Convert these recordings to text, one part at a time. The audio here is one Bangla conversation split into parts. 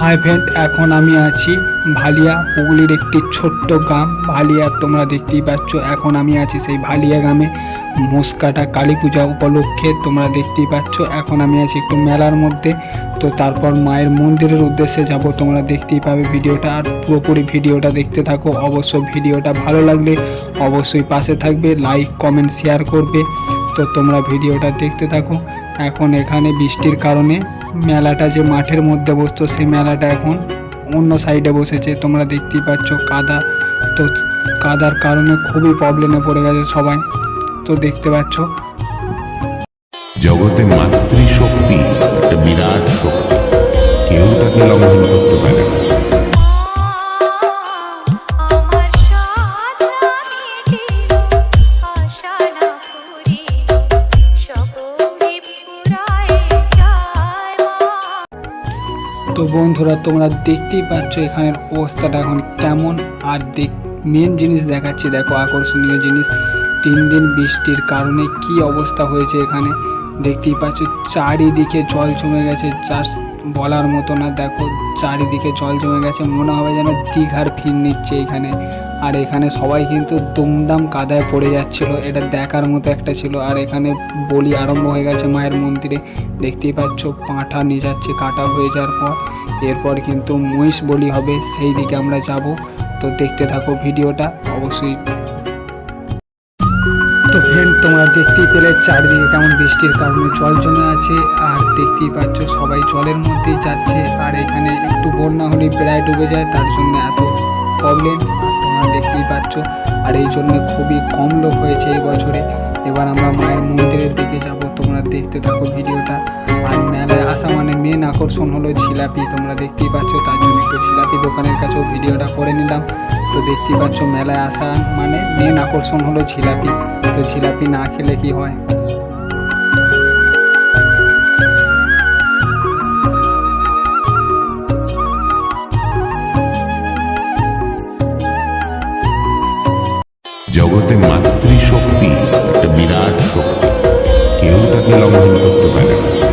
হাই ফ্রেন্ড, এখন আমি আছি ভালিয়া হুগলির একটি ছোট্ট গ্রাম। ভালিয়া, তোমরা দেখতেই পাচ্ছ, এখন আমি আছি সেই ভালিয়া গ্রামে। মস্কাটা কালী পূজা উপলক্ষে তোমরা দেখতেই পাচ্ছ, এখন আমি আছি একটু মেলার মধ্যে। তো তারপর মায়ের মন্দিরের উদ্দেশ্যে যাব, তোমরা দেখতেই পাবে ভিডিওটা। আর পুরোপুরি ভিডিওটা দেখতে থাকো, অবশ্যই ভিডিওটা ভালো লাগলে অবশ্যই পাশে থাকবে, লাইক, কমেন্ট, শেয়ার করবে। তো তোমরা ভিডিওটা দেখতে থাকো। এখন এখানে বৃষ্টির কারণে মেলাটা যে মাঠের মধ্যে বসতো, সেই মেলাটা এখন অন্য সাইডে বসেছে। তোমরা দেখতেই পাচ্ছ কাদা। তো কাদার কারণে খুবই প্রবলেমে পড়ে গেছে সবাই। তো দেখতে পাচ্ছ। জগতে মাতৃশক্তি, একটা বিরাট শক্তি। কেউ তাকে লঙ্ঘন তো বন্ধুরা, তোমরা দেখতেই পাচ্ছ এখানের অবস্থাটা এখন কেমন। আর দেখ মেন জিনিস দেখাচ্ছি, দেখো আকর্ষণীয় জিনিস, তিন দিন বৃষ্টির কারণে কি অবস্থা হয়েছে এখানে। দেখতেই পাচ্ছ, চারিদিকে জল জমে গেছে জাস্ট বলার মতো না। দেখো, চারিদিকে জল জমে গেছে। মনে হবে যেন দীঘার ফির নিচ্ছে এখানে। আর এখানে সবাই কিন্তু দুমদাম কাদায় পড়ে যাচ্ছিল। এটা দেখার মতো একটা ছিল। আর এখানে বলি আরম্ভ হয়ে গেছে মায়ের মন্দিরে। দেখতেই পাচ্ছ, পাঁঠা নিয়ে যাচ্ছে কাটা হয়ে যাওয়ার পর। এরপর কিন্তু মহিষ বলি হবে, সেই দিকে আমরা যাব। তো দেখতে থাকো ভিডিওটা। অবশ্যই তো ফ্রেন্ড তোমরা দেখতেই পেলে চারদিকে কেমন বৃষ্টির কারণে জল জমে আছে। আর দেখতেই পাচ্ছ সবাই জলের মধ্যেই যাচ্ছে। আর এখানে একটু বন্যা হলে প্রায় ডুবে যায়, তার জন্য এত প্রবলেম তোমরা দেখতেই পাচ্ছ। আর এই জন্য খুবই কম লোক হয়েছে এই বছরে। এবার আমরা মায়ের মন্দিরের দিকে যাব। তোমরা দেখতে থাকো ভিডিওটা। আর মেলায় আসা মানে মেন আকর্ষণ হলো জিলাপি। তোমরা দেখতেই পাচ্ছ, তার জন্য একটু জিলাপি দোকানের কাছেও ভিডিওটা করে নিলাম। তো দেখতেই পাচ্ছ মেলায় আসা মানে মেন আকর্ষণ হলো জিলাপি তো জিলাপি না খেলে কি হয়? জগতে মাতৃশক্তি, একটা বিরাট শক্তি। কেউ তাকে লঙ্ঘন করতে পারে না।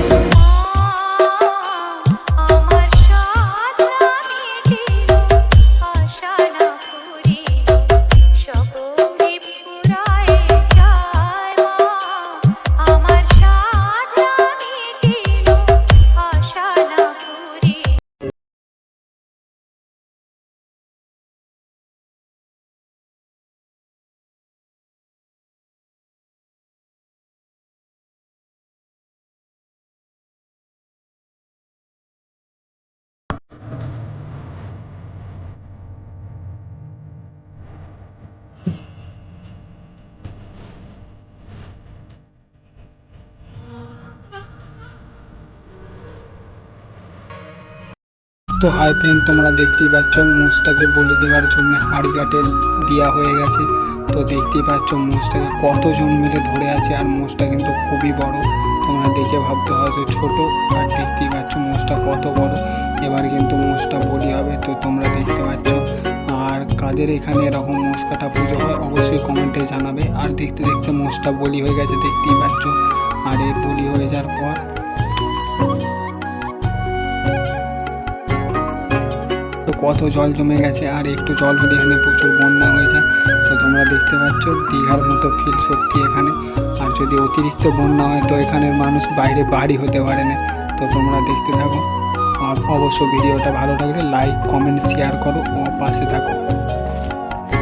তো হাই ফ্রেন্ড তোমরা দেখতেই পাচ্ছ, মোষটাকে বলে দেওয়ার জন্য হাড়ি কাটে দেওয়া হয়ে গেছে। তো দেখতেই পাচ্ছ মোষটাকে কতজন মিলে ধরে আছে, আর মোষটা কিন্তু খুবই বড়। তোমরা দেখে ভাবতে হয়তো ছোট, আর দেখতেই পাচ্ছ মোষটা কত বড়। এবার কিন্তু মোষটা বলি হবে, তো তোমরা দেখতে পাচ্ছ। আর কাদের এখানে এরকম মোষ কাটা পুজো হয়, অবশ্যই কমেন্টে জানাবে। আর দেখতে দেখতে মোষটা বলি হয়ে গেছে, দেখতেই পাচ্ছ। আর এই বলি হয়ে যাওয়ার পর কত জল জমে গেছে আর একটু জল হলে এখানে প্রচুর বন্যা হয়ে যায়। তো তোমরা দেখতে পাচ্ছ দীঘার মতো ফিল সত্যি এখানে। আর যদি অতিরিক্ত বন্যা হয় তো এখানের মানুষ বাইরে বাড়ি হতে পারে না। তো তোমরা দেখতে থাকো। আর অবশ্য ভিডিওটা ভালো লাগলে লাইক কমেন্ট শেয়ার করো। ও পাশে থাকো।